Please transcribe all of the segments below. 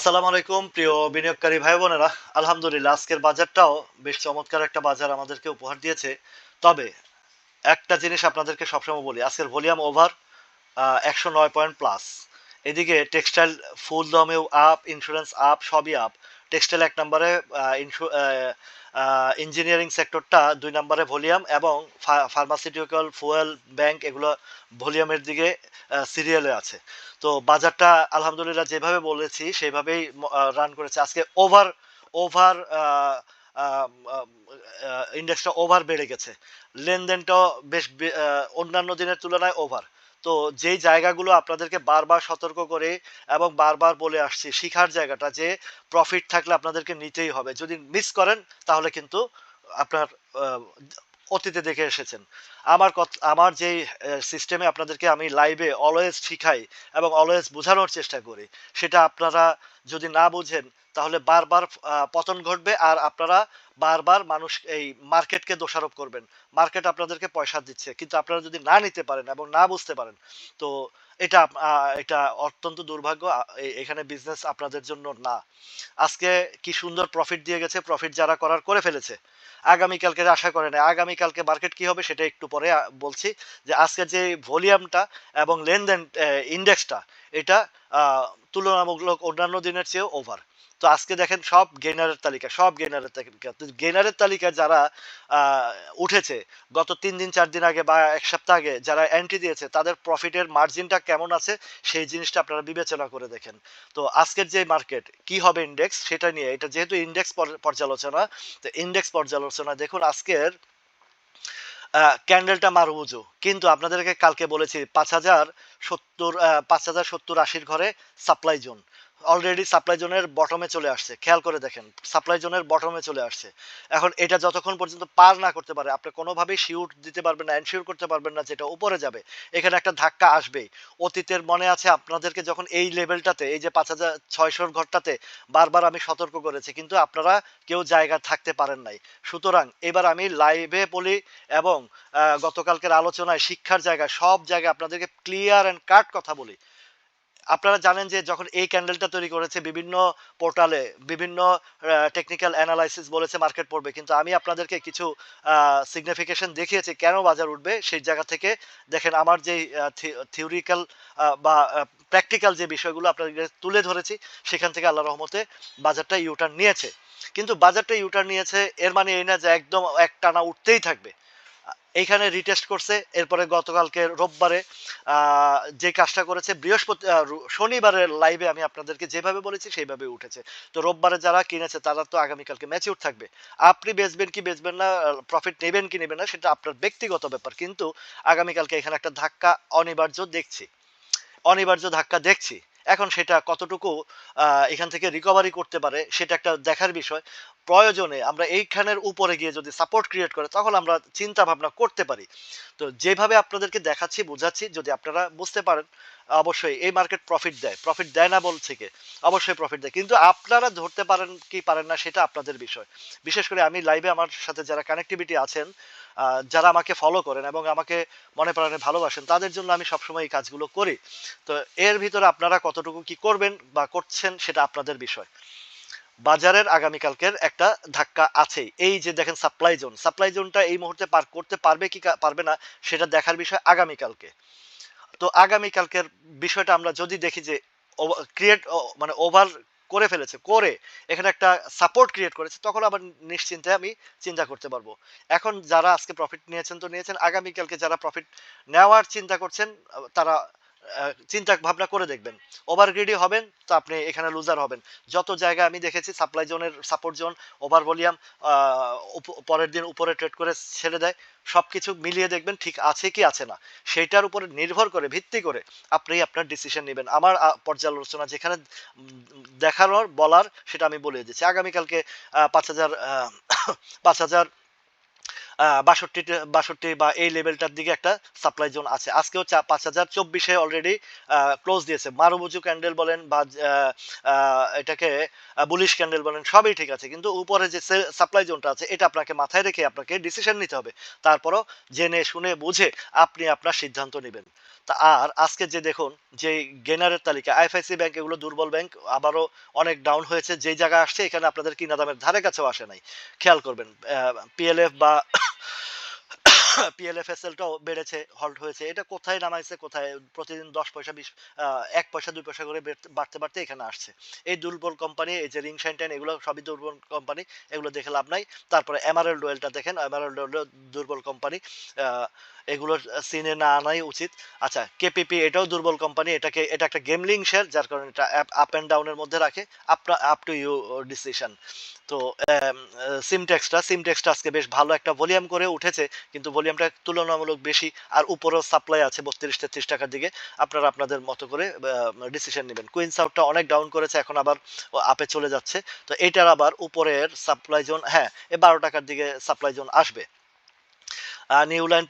আসসালামু আলাইকুম, প্রিয় বিনিয়োগকারী ভাই বোনেরা। আলহামদুলিল্লাহ, আজকের বাজারটাও বেশ চমৎকার একটা বাজার আমাদেরকে উপহার দিয়েছে। তবে একটা জিনিস আপনাদেরকে সবসময় বলি, আজকের ভলিউম ওভার একশো নয় পয়েন্ট প্লাস। এদিকে টেক্সটাইল, ফুল দমেও আপ, ইন্স্যুরেন্স আপ, সবই আপ। টেক্সটাইল এক নম্বরে ইঞ্জিনিয়ারিং সেক্টরটা দুই নম্বরে ভলিউম এবং ফার্মাসিউটিক্যাল ফুয়েল ব্যাংক এগুলো ভলিউমের দিকে সিরিয়ালে আছে। তো বাজারটা আলহামদুলিল্লাহ যেভাবে বলেছি সেইভাবেই রান করেছে। আজকে ওভার ওভার ইন্ডেক্সটা ওভার বেড়ে গেছে। লেনদেনটাও বেশ অন্যান্য দিনের তুলনায় ওভার তো যেই জায়গাগুলো আপনাদেরকে বারবার সতর্ক করে এবং বারবার বলে আসছি, শিখার জায়গাটা যে প্রফিট থাকলে আপনাদেরকে নিতেই হবে। যদি মিস করেন, তাহলে কিন্তু আপনার অতীতে দেখে এসেছেন। আমার আমার যেই সিস্টেমে আপনাদেরকে আমি লাইভে অলওয়েজ শিখাই এবং অলওয়েজ বোঝানোর চেষ্টা করি, সেটা আপনারা যদি না বুঝেন তাহলে বারবার পতন ঘটবে আর আপনারা বারবার মানুষ এই মার্কেটকে দোষারোপ করবেন। মার্কেট আপনাদেরকে পয়সা দিচ্ছে, কিন্তু আপনারা যদি না নিতে পারেন এবং না বুঝতে পারেন, তো এটা এটা অত্যন্ত দুর্ভাগ্য এখানে বিজনেস আপনাদের জন্য না। আজকে কি সুন্দর প্রফিট দিয়ে গেছে প্রফিট যারা করার করে ফেলেছে। আগামীকালকে আশা করে না আগামীকালকে মার্কেট কি হবে সেটা একটু পরে বলছি যে আজকের যে ভলিউমটা এবং লেনদেন ইন্ডেক্সটা এটা তুলনামূলক অন্যান্য দিনের চেয়েও ওভার তো আজকে দেখেন সব গেইনারের তালিকা, সব গেইনারের তালিকা। তো গেইনারের তালিকা যারা উঠেছে, গত তিন দিন, চার দিন আগে বা এক সপ্তাহ আগে যারা এন্ট্রি দিয়েছে, তাদের প্রফিটের মার্জিনটা কেমন আছে, সেই জিনিসটা আপনারা বিবেচনা করে দেখেন। তো আজকের যে মার্কেট কি হবে ইন্ডেক্স সেটা নিয়ে, এটা যেহেতু ইন্ডেক্স পর্যালোচনা, তো ইন্ডেক্স পর্যালোচনা, দেখুন আজকের ক্যান্ডেলটা মারুবুজু কিন্তু আপনাদেরকে কালকে বলেছি, পাঁচ হাজার সত্তর পাঁচ হাজার সত্তর আশির ঘরে সাপ্লাই জোন অলরেডি সাপ্লাই জোনের বটমে চলে আসছে। খেয়াল করে দেখেন সাপ্লাই জোনের বটমে চলে আসছে। এখন এটা যতক্ষণ পর্যন্ত পার না করতে পারে, আপনি কোনোভাবেই শিওর দিতে পারবেন না এনশিওর করতে পারবেন না যেটা উপরে যাবে। এখানে একটা ধাক্কা আসবেই। অতীতের মনে আছে আপনাদেরকে যখন এই লেভেলটাতে এই যে পাঁচ হাজার ছয়শোর ঘরটাতে বারবার আমি সতর্ক করেছি, কিন্তু আপনারা কেউ জায়গা থাকতে পারেন নাই। সুতরাং এবার আমি লাইভে বলি এবং গতকালকের আলোচনায় শিক্ষার জায়গায় সব জায়গায় আপনাদেরকে ক্লিয়ার অ্যান্ড কাট কথা বলি। আপনারা জানেন যে যখন এই ক্যান্ডেলটা তৈরি করেছে, বিভিন্ন পোর্টালে বিভিন্ন টেকনিক্যাল অ্যানালাইসিস বলেছে মার্কেট পড়বে। কিন্তু আমি আপনাদেরকে কিছু সিগনিফিকেশন দেখিয়েছি কেন বাজার উঠবে সেই জায়গা থেকে। দেখেন আমার যে থিওরিক্যাল বা প্র্যাকটিক্যাল যে বিষয়গুলো আপনাদের তুলে ধরেছি, সেখান থেকে আল্লাহ রহমতে বাজারটা ইউটার্ন নিয়েছে। কিন্তু বাজারটা ইউটার্ন নিয়েছে, এর মানে এই না যে একদম এক টানা উঠতেই থাকবে। এইখানে রিটেস্ট করছে। এরপরে গতকালকে রোববারে যে কাজটা করেছে, বৃহস্পতি শনিবারের লাইভে আমি আপনাদেরকে যেভাবে বলেছি, সেইভাবে উঠেছে। তো রোববারে যারা কিনেছে, তারা তো আগামীকালকে ম্যাচিউর থাকবে। আপনি বেচবেন কি বেচবেন না প্রফিট নেবেন কি নেবেন না, সেটা আপনার ব্যক্তিগত ব্যাপার। কিন্তু আগামীকালকে এখানে একটা ধাক্কা অনিবার্য দেখছি। অনিবার্য ধাক্কা দেখছি। এখন সেটা কতটুকু এখান থেকে রিকভারি করতে পারে, সেটা একটা দেখার বিষয়। প্রয়োজনে আমরা এইখানের উপরে গিয়ে যদি সাপোর্ট ক্রিয়েট করে তখন আমরা চিন্তা ভাবনা করতে পারি। তো যেভাবে আপনাদেরকে দেখাচ্ছি, বোঝাচ্ছি, যদি আপনারা বুঝতে পারেন, অবশ্যই এই মার্কেট প্রফিট দেয়। প্রফিট দেয় না বলছে কে? অবশ্যই প্রফিট দেয়। কিন্তু আপনারা ধরতে পারেন কি পারেন না, সেটা আপনাদের বিষয়। বিশেষ করে আমি লাইভে আমার সাথে যারা কানেক্টিভিটি আছেন যারা আমাকে ফলো করেন এবং আমাকে মনে প্রাণে ভালোবাসেন, তাদের জন্য আমি সবসময় এই কাজগুলো করি। তো এর ভিতরে আপনারা কতটুকু কি করবেন বা করছেন, সেটা আপনাদের বিষয়। বাজারের আগামীকালকের একটা ধাক্কা আছেই। এই যে দেখেন সাপ্লাই জোন সাপ্লাই জোনটা এই মুহূর্তে পার করতে পারবে কি পারবে না, সেটা দেখার বিষয় আগামীকালকে। তো আগামীকালকের বিষয়টা আমরা যদি দেখি যে ক্রিয়েট মানে ওভার করে ফেলেছে, করে এখানে একটা সাপোর্ট ক্রিয়েট করেছে, তখন আবার নিশ্চিন্তে আমি চিন্তা করতে পারব। এখন যারা আজকে প্রফিট নিয়েছেন তো নিয়েছেন, আগামীকালকে যারা প্রফিট নেওয়ার চিন্তা করছেন, তারা চিন্তা ভাবনা করে দেখবেন। ওভার গ্রিডি হবেন তো আপনি এখানে লুজার হবেন। যত জায়গায় আমি দেখেছি সাপ্লাই জোনের সাপোর্ট জোন ওভার ভলিউম পরের দিন উপরে ট্রেড করে ছেড়ে দেয় সব কিছু মিলিয়ে দেখবেন ঠিক আছে কি আছে না। সেইটার উপরে নির্ভর করে, ভিত্তি করে আপনি আপনার ডিসিশন নেবেন। আমার পর্যালোচনা যেখানে দেখানোর, বলার, সেটা আমি বলে দিচ্ছি। আগামীকালকে পাঁচ হাজার পাঁচ হাজার বাষট্টি বাষট্টি বা এই লেভেলটার দিকে একটা সাপ্লাই জোন আছে। আজকেও চা- পাঁচ হাজার চব্বিশে অলরেডি ক্লোজ দিয়েছে। মারুবুজু ক্যান্ডেল বলেন বা এটাকে বুলিশ ক্যান্ডেল বলেন, সবই ঠিক আছে। কিন্তু উপরে যে সাপ্লাই জোনটা আছে, এটা আপনাকে মাথায় রেখে আপনাকে ডিসিশন নিতে হবে। তারপরও জেনে, শুনে, বুঝে আপনি আপনার সিদ্ধান্ত নেবেন। তা আর আজকে যে দেখুন যে গেনারের তালিকা আইএফআইসি ব্যাংক এগুলো দুর্বল ব্যাংক আবারও অনেক ডাউন হয়েছে। যেই জায়গায় আসছে, এখানে আপনাদের কিনা দামের ধারে কাছেও আসে নাই। খেয়াল করবেন পিএলএফ বা পিএলএফএসএলটাও বেড়েছে হল্ট হয়েছে। এটা কোথায় নামাইছে, কোথায়? প্রতিদিন দশ পয়সা, বিশ এক পয়সা, দুই পয়সা করে বাড়তে বাড়তে এখানে আসছে। এই দুর্বল কোম্পানি এই যে রিং শাইনটাইন এগুলো সবই দুর্বল কোম্পানি এগুলো দেখে লাভ নাই। তারপরে এমআরএল ডোয়েলটা দেখেন এমআরএল ডোয়েল দুর্বল কোম্পানি এগুলোর সিনে না আনাই উচিত। আচ্ছা কেপিপি এটাও দুর্বল কোম্পানি এটাকে, এটা একটা গেমলিং শেয়ার যার কারণে এটা আপ অ্যান্ড ডাউনের মধ্যে রাখে আপনার আপ টু ইউ ডিসিশন তো সিমটেক্সটা সিমটেক্সটা আজকে বেশ ভালো একটা ভলিউম করে উঠেছে, কিন্তু ভলিউমটা তুলনামূলক বেশি, আর উপরেও সাপ্লাই আছে বত্রিশ, তেত্রিশ টাকার দিকে। আপনারা আপনাদের মতো করে ডিসিশন নেবেন। কুইন্স আউটটা অনেক ডাউন করেছে, এখন আবার আপে চলে যাচ্ছে। তো এটার আবার উপরের সাপ্লাই জোন হ্যাঁ এ বারো টাকার দিকে সাপ্লাই জোন আসবে। নিউ লাইন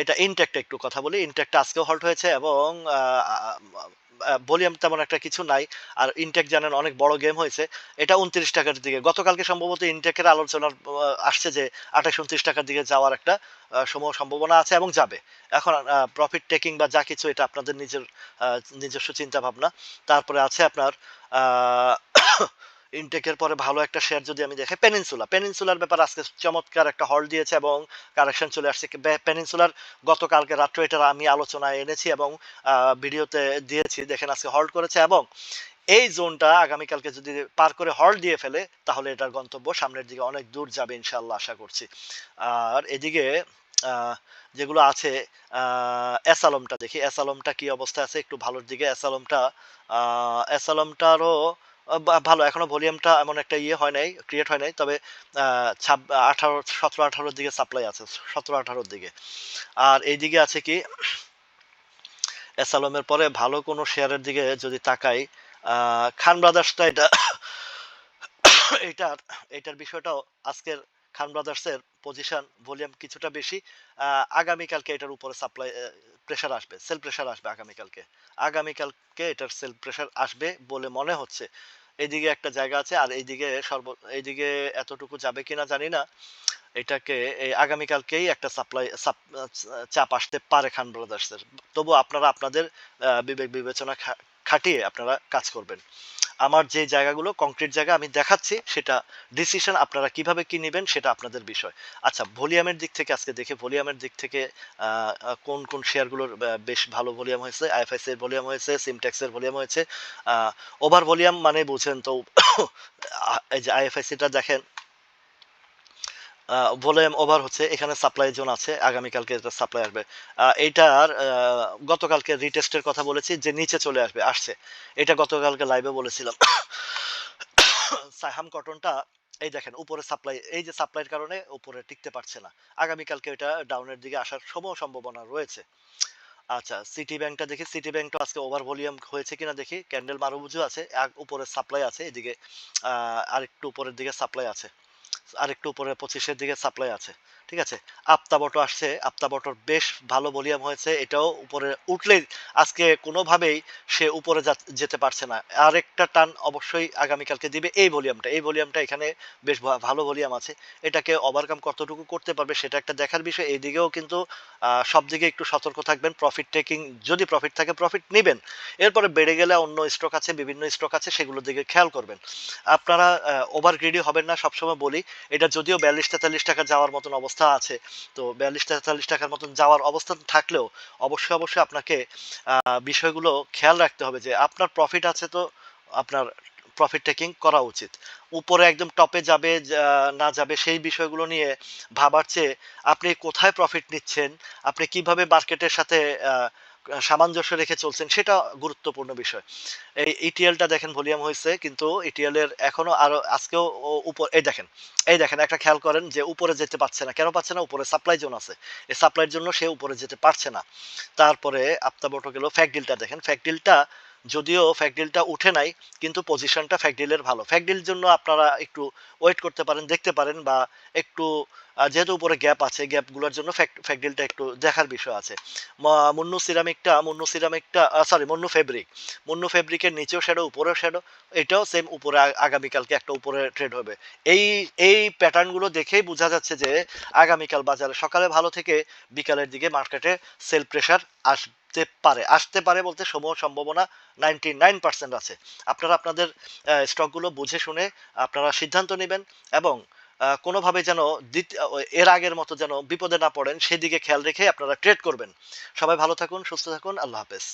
এটা ইনটেক্টে একটু কথা বলি। ইনটেক্টটা আজকেও হল্ট হয়েছে এবং ভলিউম তেমন একটা কিছু নাই। আর ইনটেক জানেন অনেক বড় গেম হয়েছে। এটা উনত্রিশ টাকার দিকে। গতকালকে সম্ভবত ইনটেকের আলোচনা আসছে যে আঠাশ উনত্রিশ টাকার দিকে যাওয়ার একটা সময় সম্ভাবনা আছে এবং যাবে। এখন প্রফিট টেকিং বা যা কিছু এটা আপনাদের নিজের নিজস্ব চিন্তা ভাবনা তারপরে আছে আপনার ইনটেকের পরে ভালো একটা শেয়ার যদি আমি দেখি পেনিনসুলা পেনিনসুলার ব্যাপার আজকে চমৎকার একটা হল দিয়েছে এবং কারেকশন চলে আসছে। পেনিনসুলার গতকালকে রাত্রে এটার আমি আলোচনায় এনেছি এবং ভিডিওতে দিয়েছি। দেখেন আজকে হল্ড করেছে এবং এই জোনটা আগামীকালকে যদি পার করে হল দিয়ে ফেলে, তাহলে এটার গন্তব্য সামনের দিকে অনেক দূর যাবে ইনশাল্লাহ আশা করছি। আর এদিকে যেগুলো আছে অ্যাসালমটা দেখি। অ্যাসালমটা কি অবস্থা আছে? একটু ভালোর দিকে। অ্যাসালমটা অ্যাসালমটারও ভালো, এখনও ভলিউমটা এমন একটা ইয়ে হয় নাই ক্রিয়েট হয় নাই, তবে আঠারো, সতেরো, আঠারোর দিকে সাপ্লাই আছে, সতেরো, আঠারোর দিকে। আর এই দিকে আছে কি এসালমের পরে ভালো কোনো শেয়ারের দিকে যদি তাকাই খান ব্রাদার্সটা এটা, এটার এটার বিষয়টাও আজকের খান ব্রাদার্সের পজিশন ভলিউম কিছুটা বেশি আগামীকালকে এটার উপরে সাপ্লাই প্রেশার আসবে সেল প্রেশার আসবে আগামীকালকে। আগামীকালকে এটার সেল প্রেশার আসবে বলে মনে হচ্ছে। এইদিকে একটা জায়গা আছে, আর এইদিকে সর্ব, এইদিকে এতটুকু যাবে কিনা জানি না। এটাকে, এই আগামীকালকেই একটা সাপ্লাই চাপ আসতে পারে খান ব্রাদার্সের তবু আপনারা আপনাদের বিবেক বিবেচনা খাটিয়ে আপনারা কাজ করবেন। আমার যে জায়গাগুলো কংক্রিট জায়গা আমি দেখাচ্ছি, সেটা ডিসিশন আপনারা কীভাবে কি নেবেন সেটা আপনাদের বিষয়। আচ্ছা ভলিউমের দিক থেকে আজকে দেখে, ভলিউমের দিক থেকে কোন কোন শেয়ারগুলোর বেশ ভালো ভলিউম হয়েছে আইএফআইসি এর ভলিউম হয়েছে সিমট্যাক্সের ভলিউম হয়েছে ওভার ভলিউম মানে বুঝেন তো এই যে আইএফআইসিটা দেখেন ভলিউম ওভার হচ্ছে, এখানে সাপ্লাই জোন আছে, আগামীকালকে এটা সাপ্লাই আসবে। এইটার গতকালকে রিটেস্টের কথা বলেছি, যে নিচে চলে আসবে, আসছে। এটা গতকালকে লাইভে বলেছিলাম। কটনটা এই দেখেন, উপরে সাপ্লাই এই যে সাপ্লাইয়ের কারণে উপরে টিকতে পারছে না। আগামীকালকে এটা ডাউনের দিকে আসার সম্ভাবনা রয়েছে। আচ্ছা সিটি ব্যাংকটা দেখি। সিটি ব্যাংকটা আজকে ওভার ভলিউম হয়েছে কিনা দেখি। ক্যান্ডেল মারুবুজু আছে উপরে সাপ্লাই আছে, এদিকে আরেকটু উপরের দিকে সাপ্লাই আছে। আরেকটু উপরে পঁচিশের দিকে সাপ্লাই আছে ঠিক আছে? আপতা বটো আসছে আপতা বটোর বেশ ভালো ভলিউম হয়েছে এটাও উপরে উঠলেই আজকে কোনোভাবেই সে উপরে যেতে পারছে না। আরেকটা টান অবশ্যই আগামীকালকে দিবে এই ভলিউমটা এই ভলিউমটা এখানে বেশ ভালো ভলিউম আছে। এটাকে ওভারকাম কতটুকু করতে পারবে সেটা একটা দেখার বিষয়। এইদিকেও কিন্তু আহ, সব দিকে একটু সতর্ক থাকবেন। প্রফিট টেকিং যদি প্রফিট থাকে প্রফিট নেবেন। এরপরে বেড়ে গেলে অন্য স্টক আছে বিভিন্ন স্টক আছে সেগুলোর দিকে খেয়াল করবেন। আপনারা ওভার গ্রিডি হবেন না সবসময় বলি এটা যদিও বিয়াল্লিশ তেতাল্লিশ টাকা যাওয়ার মতন অবস্থা আছে, তো বিয়াল্লিশ তেতাল্লিশ টাকার মতন যাওয়ার অবস্থান থাকলেও অবশ্যই অবশ্যই আপনাকে বিষয়গুলো খেয়াল রাখতে হবে যে আপনার প্রফিট আছে তো আপনার প্রফিট টেকিং করা উচিত। উপরে একদম টপে যাবে না যাবে সেই বিষয়গুলো নিয়ে ভাবার চেয়ে আপনি কোথায় প্রফিট নিচ্ছেন, আপনি কীভাবে মার্কেটের সাথে সামঞ্জস্য রেখে চলছেন, সেটা গুরুত্বপূর্ণ বিষয়। এই ইটিএলটা দেখেন, ভলিউম হয়েছে, কিন্তু ইটিএল এর এখনও আরও, আজকেও উপর, এই দেখেন এই দেখেন, একটা খেয়াল করেন যে উপরে যেতে পারছে না। কেন পাচ্ছে না? উপরে সাপ্লাই জোন আছে। এই সাপ্লাইয়ের জন্য সে উপরে যেতে পারছে না। তারপরে আপনার বটো গেল, ফ্যাকডিলটা দেখেন, ফ্যাকডিলটা যদিও ফ্যাকডিলটা উঠে নাই, কিন্তু পজিশনটা ফ্যাকডিলের ভালো। ফ্যাকডিল জন্য আপনারা একটু ওয়েট করতে পারেন, দেখতে পারেন বা একটু যেহেতু উপরে গ্যাপ আছে গ্যাপগুলোর জন্য ফ্যাকডিলটা একটু দেখার বিষয় আছে। মুন্নু সিরামিকটা মুন্নু সিরামিকটা সরি মুন্নু ফেব্রিক মুন্নু ফেব্রিকের নিচেও শ্যাডো উপরেও শ্যাডো এটাও সেম উপরে আগামীকালকে একটা উপরে ট্রেড হবে। এই এই প্যাটার্নগুলো দেখেই বোঝা যাচ্ছে যে আগামীকাল বাজারে সকালে ভালো থেকে বিকালের দিকে মার্কেটে সেল প্রেশার আসতে আসতে পারে। আসতে পারে বলতে সমূহ সম্ভাবনা নাইনটি নাইন পার্সেন্ট আছে। আপনারা আপনাদের স্টকগুলো বুঝে শুনে আপনারা সিদ্ধান্ত নেবেন এবং কোনোভাবে যেন এর আগের মতো যেন বিপদে না পড়েন, সেদিকে খেয়াল রেখে আপনারা ট্রেড করবেন। সবাই ভালো থাকুন, সুস্থ থাকুন, আল্লাহ হাফেজ।